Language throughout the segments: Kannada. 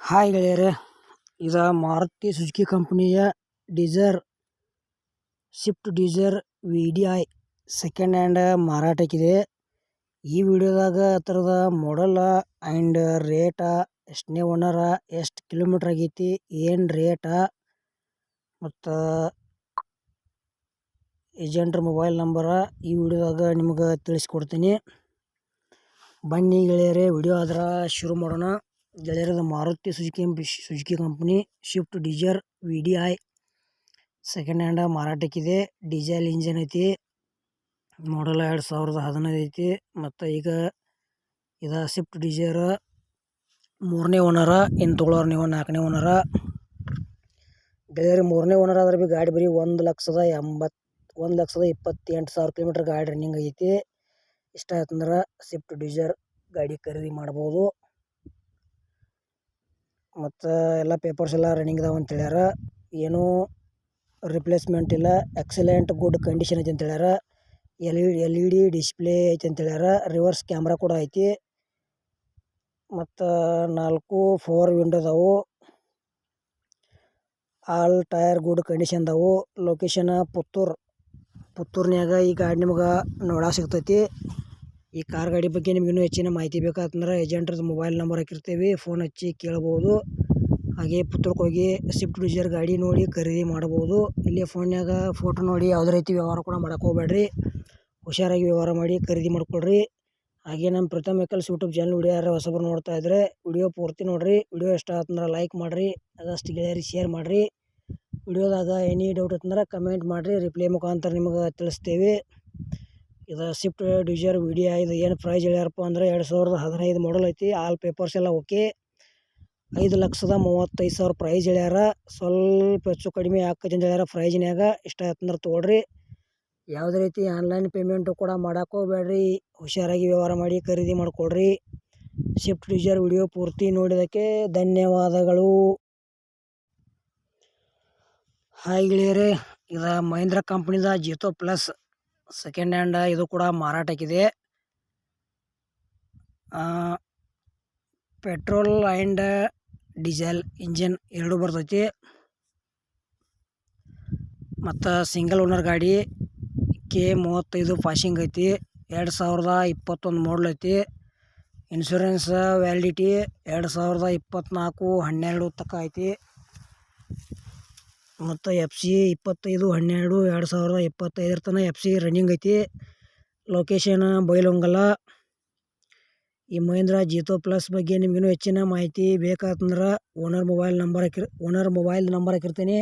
ಹಾಯ್ ಗೆಳೆಯರೇ, ಇದು Maruti Suzuki ಕಂಪ್ನಿಯ Dzire Swift Dzire V D I second hand ಮಾರಾಟಕ್ಕಿದೆ. ಈ ವಿಡಿಯೋದಾಗ ಥರದ ಮಾಡಲ್ಲ ಆ್ಯಂಡ್ ರೇಟ ಎಷ್ಟನೇ ಓನರ ಎಷ್ಟು ಕಿಲೋಮೀಟ್ರ್ ಆಗೈತಿ, ಏನು ರೇಟ ಮತ್ತು ಏಜೆಂಟ್ರ ಮೊಬೈಲ್ ನಂಬರ ಈ ವಿಡಿಯೋದಾಗ ನಿಮ್ಗೆ ತಿಳಿಸ್ಕೊಡ್ತೀನಿ. ಬನ್ನಿ ಗೆಳೆಯರೇ, ವಿಡಿಯೋ ಆದ್ರೆ ಶುರು ಮಾಡೋಣ. ಗೆಳೆಯರದ Maruti Suzuki Suzuki company, Swift, Dzire V D I second hand ಮಾರಾಟಕ್ಕಿದೆ. Diesel engine ಐತಿ, ಮಾಡಲ್ ಎರಡು ಸಾವಿರದ ಹದಿನೈದು ಐತಿ, ಮತ್ತು ಈಗ ಇದು ಸ್ವಿಫ್ಟ್ ಡಿಸೈರ್ ಮೂರನೇ ಓನರ ಇನ್ನು ತೊಗೊಳೋರು ನೀವು ನಾಲ್ಕನೇ ಓನರ. ಗೆಳೆಯರಿ, ಮೂರನೇ ಓನರ್ ಆದ್ರೆ ಭೀ ಗಾಡಿ ಬರೀ ಒಂದು ಲಕ್ಷದ ಎಂಬತ್ತು ಒಂದು ಲಕ್ಷದ ಇಪ್ಪತ್ತೆಂಟು ಸಾವಿರ ಕಿಲೋಮೀಟ್ರ್ ಗಾಡಿ ರನ್ನಿಂಗ್ ಐತಿ. ಇಷ್ಟ ಆಯ್ತಂದ್ರೆ ಸ್ವಿಫ್ಟ್ ಡಿಸೈರ್ ಗಾಡಿ ಖರೀದಿ ಮಾಡ್ಬೋದು. ಮತ್ತು ಎಲ್ಲ ಪೇಪರ್ಸ್ ಎಲ್ಲ ರನ್ನಿಂಗ್ ಇದಾವೆ ಅಂತ ಹೇಳ್ಯಾರ. ಏನೂ ರಿಪ್ಲೇಸ್ಮೆಂಟ್ ಇಲ್ಲ. ಎಕ್ಸಲೆಂಟ್ ಗುಡ್ ಕಂಡೀಷನ್ ಐತಿ ಅಂತ ಹೇಳ್ಯಾರ. L E L E D display ಐತಿ ಅಂತ ಹೇಳ್ಯಾರ. ರಿವರ್ಸ್ ಕ್ಯಾಮ್ರಾ ಕೂಡ ಐತಿ. ಮತ್ತು ನಾಲ್ಕು ಫೋರ್ ವಿಂಡೋ ಅದಾವು. ಆಲ್ ಟೈರ್ ಗುಡ್ ಕಂಡೀಷನ್ ಅದಾವು. ಲೊಕೇಶನ್ ಪುತ್ತೂರು, ಪುತ್ತೂರ್ನ್ಯಾಗ ಈ ಗಾಡಿ ನಿಮ್ಗೆ ನೋಡಕ್ಕೆ ಸಿಗ್ತೈತಿ. ಈ ಕಾರ್ ಗಾಡಿ ಬಗ್ಗೆ ನಿಮ್ಗೆ ಇನ್ನೂ ಹೆಚ್ಚಿನ ಮಾಹಿತಿ ಬೇಕಾತಂದ್ರೆ ಏಜೆಂಟ್ರದ್ದು ಮೊಬೈಲ್ ನಂಬರ್ ಹಾಕಿರ್ತೀವಿ ಫೋನ್ ಹಚ್ಚಿ ಕೇಳ್ಬೋದು. ಹಾಗೆ ಹೋಗಿ ಸ್ವಿಫ್ಟ್ ಡಿಸೈರ್ ಗಾಡಿ ನೋಡಿ ಖರೀದಿ ಮಾಡ್ಬೋದು. ಇಲ್ಲಿ ಫೋನ್ಯಾಗ ಫೋಟೋ ನೋಡಿ ಯಾವುದೇ ರೀತಿ ವ್ಯವಹಾರ ಕೂಡ ಮಾಡಕ್ಕೆ ಹೋಗ್ಬೇಡ್ರಿ. ಹುಷಾರಾಗಿ ವ್ಯವಹಾರ ಮಾಡಿ ಖರೀದಿ ಮಾಡ್ಕೊಳ್ರಿ. ಹಾಗೆ ನಮ್ಮ ಪ್ರಥಮ ವೆಹಿಕಲ್ಸ್ ಯೂಟ್ಯೂಬ್ ಚಾನಲ್ ವಿಡಿಯೋ ಯಾರು ಹೊಸಬರು ನೋಡ್ತಾ ಇದ್ದರೆ ವಿಡಿಯೋ ಪೂರ್ತಿ ನೋಡಿರಿ. ವಿಡಿಯೋ ಇಷ್ಟ ಆತಂದ್ರೆ ಲೈಕ್ ಮಾಡಿರಿ. ಅದಷ್ಟು ಗೆಳೆಯರಿಗೆ ಶೇರ್ ಮಾಡಿರಿ. ವಿಡಿಯೋದಾಗ ಎನಿ ಡೌಟ್ ಇತ್ತಂದ್ರೆ ಕಮೆಂಟ್ ಮಾಡಿರಿ. ರಿಪ್ಲೈ ಮುಖಾಂತರ ನಿಮಗೆ ತಿಳಿಸ್ತೇವೆ. ಇದು ಸ್ವಿಫ್ಟ್ ಡಿಸೈರ್ ವಿಡಿಯೋ ಇದು ಏನು ಪ್ರೈಸ್ ಹೇಳ್ಯಾರಪ್ಪ ಅಂದರೆ ಎರಡು ಸಾವಿರದ ಹದಿನೈದು ಮಾಡಲ್ ಐತಿ. ಆಲ್ ಪೇಪರ್ಸ್ ಎಲ್ಲ ಓಕೆ ಐದು ಲಕ್ಷದ ಮೂವತ್ತೈದು ಸಾವಿರ ಪ್ರೈಸ್ ಹೇಳ್ಯಾರ. ಸ್ವಲ್ಪ ಹೆಚ್ಚು ಕಡಿಮೆ ಆಕ್ಕೈತಿ ಅಂತ ಹೇಳ್ಯಾರ ಪ್ರೈಜ್ನ್ಯಾಗ ಇಷ್ಟ ಆಯ್ತಂದ್ರೆ ತೊಗೊಳ್ರಿ. ಯಾವುದೇ ರೀತಿ ಆನ್ಲೈನ್ ಪೇಮೆಂಟು ಕೂಡ ಮಾಡಾಕೋಬೇಡ್ರಿ ಹುಷಾರಾಗಿ ವ್ಯವಹಾರ ಮಾಡಿ ಖರೀದಿ ಮಾಡಿಕೊಡ್ರಿ ಶಿಫ್ಟ್ ಡಿಸೈರ್ ವಿಡಿಯೋ ಪೂರ್ತಿ ನೋಡಿದ್ದಕ್ಕೆ ಧನ್ಯವಾದಗಳು. ಹಾಯ್ ಗೆಳೆಯರೇ, ಇದು ಮಹೇಂದ್ರ ಕಂಪ್ನಿದ ಜಿತೋ ಪ್ಲಸ್ ಸೆಕೆಂಡ್ ಹ್ಯಾಂಡ್ ಇದು ಕೂಡ ಮಾರಾಟಕ್ಕಿದೆ. ಪೆಟ್ರೋಲ್ ಆ್ಯಂಡ್ ಡೀಸೆಲ್ ಇಂಜಿನ್ ಎರಡೂ ಬರ್ತೈತಿ. ಮತ್ತು ಸಿಂಗಲ್ ಓನರ್ ಗಾಡಿ ಕೆ ಮೂವತ್ತೈದು ಪಾಸಿಂಗ್ ಐತಿ. ಎರಡು ಸಾವಿರದ ಇಪ್ಪತ್ತೊಂದು ಮಾಡಲ್ ಐತಿ. ಇನ್ಶೂರೆನ್ಸ್ ವ್ಯಾಲಿಡಿಟಿ ಎರಡು ಸಾವಿರದ ಇಪ್ಪತ್ತ್ನಾಲ್ಕು ಹನ್ನೆರಡು ತಕ್ಕ ಐತಿ. ಮತ್ತು ಎಫ್ ಸಿ ಇಪ್ಪತ್ತೈದು, ಹನ್ನೆರಡು, ಎರಡು ಸಾವಿರದ ಇಪ್ಪತ್ತೈದರ ತನಕ ಎಫ್ ಸಿ ರನ್ನಿಂಗ್ ಐತಿ. ಲೊಕೇಶನ್ ಬೈಲೊಂಗಲ ಈ ಮಹೇಂದ್ರ ಜೀತೋ ಪ್ಲಸ್ ಬಗ್ಗೆ ನಿಮಗೂ ಹೆಚ್ಚಿನ ಮಾಹಿತಿ ಬೇಕಾತಂದ್ರೆ ಓನರ್ ಮೊಬೈಲ್ ನಂಬರ್ ಹಾಕಿರ್ ಓನರ್ ಮೊಬೈಲ್ ನಂಬರ್ ಹಾಕಿರ್ತೀನಿ.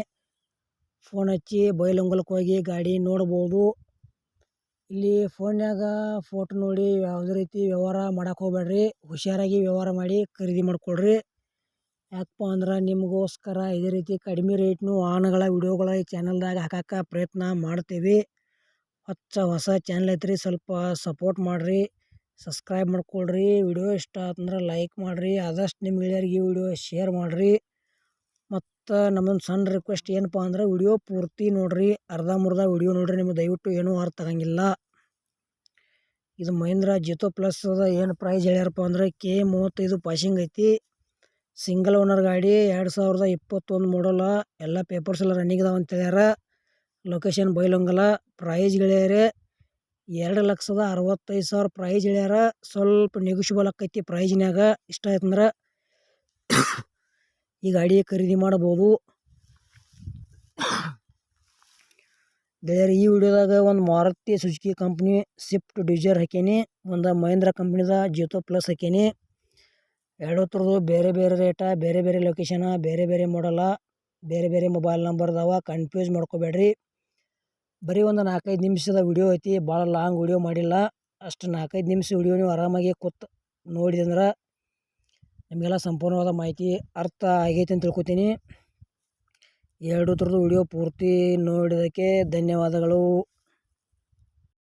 ಫೋನ್ ಹಚ್ಚಿ ಬೈಲೊಂಗಲಕ್ಕೆ ಹೋಗಿ ಗಾಡಿ ನೋಡ್ಬೋದು. ಇಲ್ಲಿ ಫೋನ್ಯಾಗ ಫೋಟೋ ನೋಡಿ ಯಾವುದೇ ರೀತಿ ವ್ಯವಹಾರ ಮಾಡಕ್ಕೆ ಹೋಗ್ಬೇಡ್ರಿ ಹುಷಾರಾಗಿ ವ್ಯವಹಾರ ಮಾಡಿ ಖರೀದಿ ಮಾಡ್ಕೊಳ್ರಿ. ಯಾಕಪ್ಪ ಅಂದ್ರೆ ನಿಮಗೋಸ್ಕರ ಇದೇ ರೀತಿ ಕಡಿಮೆ ರೇಟ್ನು ವಾಹನಗಳ ವಿಡಿಯೋಗಳ ಈ ಚಾನಲ್ದಾಗ ಹಾಕಕ್ಕೆ ಪ್ರಯತ್ನ ಮಾಡ್ತೀವಿ. ಹೊಚ್ಚ ಹೊಸ ಚಾನಲ್ ಐತ್ರಿ, ಸ್ವಲ್ಪ ಸಪೋರ್ಟ್ ಮಾಡಿರಿ, ಸಬ್ಸ್ಕ್ರೈಬ್ ಮಾಡ್ಕೊಳ್ರಿ. ವಿಡಿಯೋ ಇಷ್ಟ ಆತಂದ್ರೆ ಲೈಕ್ ಮಾಡಿರಿ, ಆದಷ್ಟು ನಿಮ್ಮ ಹಿರಿಯರಿಗೆ ವಿಡಿಯೋ ಶೇರ್ ಮಾಡಿರಿ. ಮತ್ತು ನಮ್ಮೊಂದು ಸಣ್ಣ ರಿಕ್ವೆಸ್ಟ್ ಏನಪ್ಪ ಅಂದ್ರೆ ವಿಡಿಯೋ ಪೂರ್ತಿ ನೋಡಿರಿ, ಅರ್ಧ ಮುರ್ಧ ವಿಡಿಯೋ ನೋಡಿರಿ, ನಿಮಗೆ ದಯವಿಟ್ಟು ಏನೂ ಅರ್ಥ ಆಗಂಗಿಲ್ಲ. ಇದು ಮಹೇಂದ್ರ ಜಿತೋ ಪ್ಲಸ್ ಅದ, ಏನು ಪ್ರೈಸ್ ಹೇಳ್ಯಾರಪ್ಪ ಅಂದ್ರೆ ಕೆ ಮೂವತ್ತೈದು ಪಾಸಿಂಗ್ ಐತಿ. ಸಿಂಗಲ್ ಓನರ್ ಗಾಡಿ ಎರಡು ಸಾವಿರದ ಇಪ್ಪತ್ತೊಂದು ಮಾಡಲ್ಲ ಎಲ್ಲ ಪೇಪರ್ಸ್ ಎಲ್ಲ ರನ್ನಿಂಗ್ ಇದಾವೆ ಅಂತ ಹೇಳ್ಯಾರ. ಲೊಕೇಶನ್ ಬೈಲೊಂಗಲ ಪ್ರೈಸ್ ಗೆಳೆಯರೇ, ಎರಡು ಲಕ್ಷದ ಅರವತ್ತೈದು ಸಾವಿರ ಪ್ರೈಸ್ ಹೇಳ್ಯಾರ ಸ್ವಲ್ಪ ನೆಗೋಷಿಯಬಲ್ ಆಕೈತಿ ಪ್ರೈಸ್ನಾಗ ಇಷ್ಟ ಆಯ್ತಂದ್ರೆ ಈ ಗಾಡಿ ಖರೀದಿ ಮಾಡ್ಬೋದು. ಗೆಳೆಯರು, ಈ ವಿಡಿಯೋದಾಗ ಒಂದು Maruti Suzuki company Swift Dzire ಹಾಕೇನಿ ಒಂದು ಮಹೇಂದ್ರ ಕಂಪ್ನಿದ ಜಿಯೋ ಪ್ಲಸ್ ಹಾಕೀನಿ ಎರಡು ಥರದ್ದು ಬೇರೆ ಬೇರೆ ರೇಟ ಬೇರೆ ಬೇರೆ ಲೊಕೇಶನ ಬೇರೆ ಬೇರೆ ಮಾಡಲ್ಲ ಬೇರೆ ಬೇರೆ ಮೊಬೈಲ್ ನಂಬರ್ ಅದಾವ ಕನ್ಫ್ಯೂಸ್ ಮಾಡ್ಕೋಬೇಡ್ರಿ. ಬರೀ ಒಂದು ನಾಲ್ಕೈದು ನಿಮಿಷದ ವಿಡಿಯೋ ಐತಿ, ಭಾಳ ಲಾಂಗ್ ವಿಡಿಯೋ ಮಾಡಿಲ್ಲ. ಅಷ್ಟು ನಾಲ್ಕೈದು ನಿಮಿಷ ವಿಡಿಯೋ ನೀವು ಆರಾಮಾಗಿ ಕೂತ್ ನೋಡಿದಂದ್ರೆ ನಿಮಗೆಲ್ಲ ಸಂಪೂರ್ಣವಾದ ಮಾಹಿತಿ ಅರ್ಥ ಆಗೈತೆ ಅಂತ ತಿಳ್ಕೊತೀನಿ. ಎರಡು ಥರದ್ದು ವಿಡಿಯೋ ಪೂರ್ತಿ ನೋಡಿದ್ದಕ್ಕೆ ಧನ್ಯವಾದಗಳು.